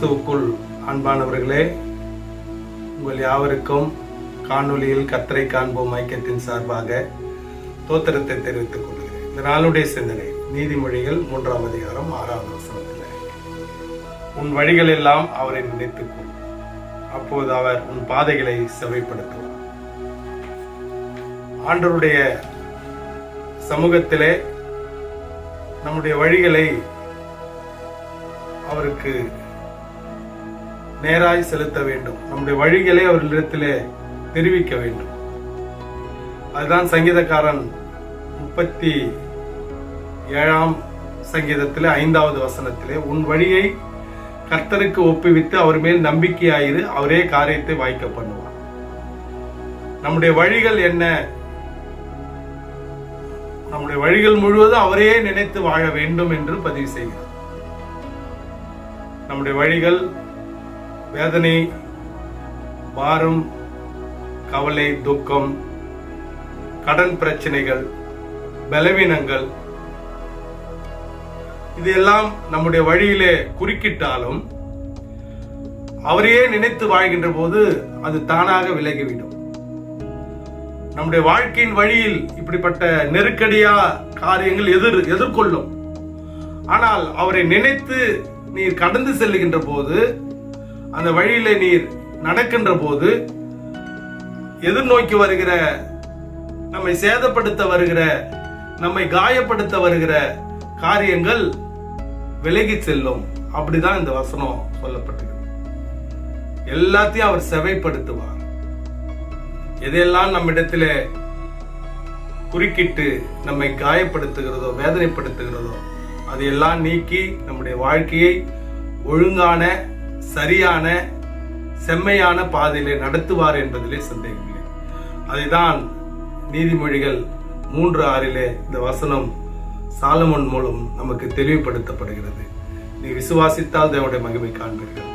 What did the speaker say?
கிறிஸ்துவுக்குள் அன்பானவர்களே உங்கள் யாவருக்கும் காணொளியில் கத்தரை காண்போம் ஐக்கியத்தின் சார்பாக தோத்திரத்தை தெரிவித்துக் கொள்கிறேன். இந்த நாளுடைய சிந்தனை நீதிமொழிகள் மூன்றாம் அதிகாரம் ஆறாவது வசனத்தில். உன் வழிகள் எல்லாம் அவரை நினைத்துக்கொள். அப்போது அவர் உன் பாதைகளை செவைப்படுத்துவார். ஆண்டருடைய சமூகத்திலே நம்முடைய வழிகளை அவருக்கு நேராய் செலுத்த வேண்டும். நம்முடைய வழிகளை அவர்களிடத்திலே தெரிவிக்க வேண்டும். அதுதான் சங்கீதக்காரன் முப்பத்தி ஏழாம் சங்கீதத்திலே ஐந்தாவது வசனத்திலே உன் வழியை கர்த்தருக்கு ஒப்புவித்து அவர் மேல் நம்பிக்கையாயிரு அவரே காரியத்தை வாய்க்க பண்ணுவார். நம்முடைய வழிகள் என்ன? நம்முடைய வழிகள் முழுவதும் அவரே நினைத்து வாழ வேண்டும் என்று பதிவு செய்கிறார். நம்முடைய வழிகள் வேதனை பாரம் கவலை துக்கம் கடன் பிரச்சனைகள் பலவீனங்கள் இதெல்லாம் நம்முடைய வழியிலே குறுக்கிட்டாலும் அவரையே நினைத்து வாழ்கின்ற போது அது தானாக விலகிவிடும். நம்முடைய வாழ்க்கையின் வழியில் இப்படிப்பட்ட நெருக்கடியா காரியங்கள் எதிர் எதிர்கொள்ளும். ஆனால் அவரை நினைத்து நீர் கடந்து செல்லுகின்ற போது அந்த வழியில நீர் நடக்கின்ற போது எதிர்நோக்கி வருகிற நம்மை சேதப்படுத்த வருகிற நம்மை காயப்படுத்த வருகிற காரியங்கள் விலகி செல்லும். அப்படிதான் இந்த வசனம் சொல்லப்பட்டிருக்கு எல்லாத்தையும் அவர் செவைப்படுத்துவார். எதையெல்லாம் நம்மிடத்துல குறுக்கிட்டு நம்மை காயப்படுத்துகிறதோ வேதனைப்படுத்துகிறதோ அதையெல்லாம் நீக்கி நம்முடைய வாழ்க்கையை ஒழுங்கான சரியான செம்மையான பாதையிலே நடத்துவார் என்பதிலே சந்தேகமில்லை. அதைதான் நீதிமொழிகள் மூன்று ஆறிலே இந்த வசனம் சாலமன் மூலம் நமக்கு தெளிவுபடுத்தப்படுகிறது. நீ விசுவாசித்தால் தேவனுடைய மகிமை காண்பீர்கள்.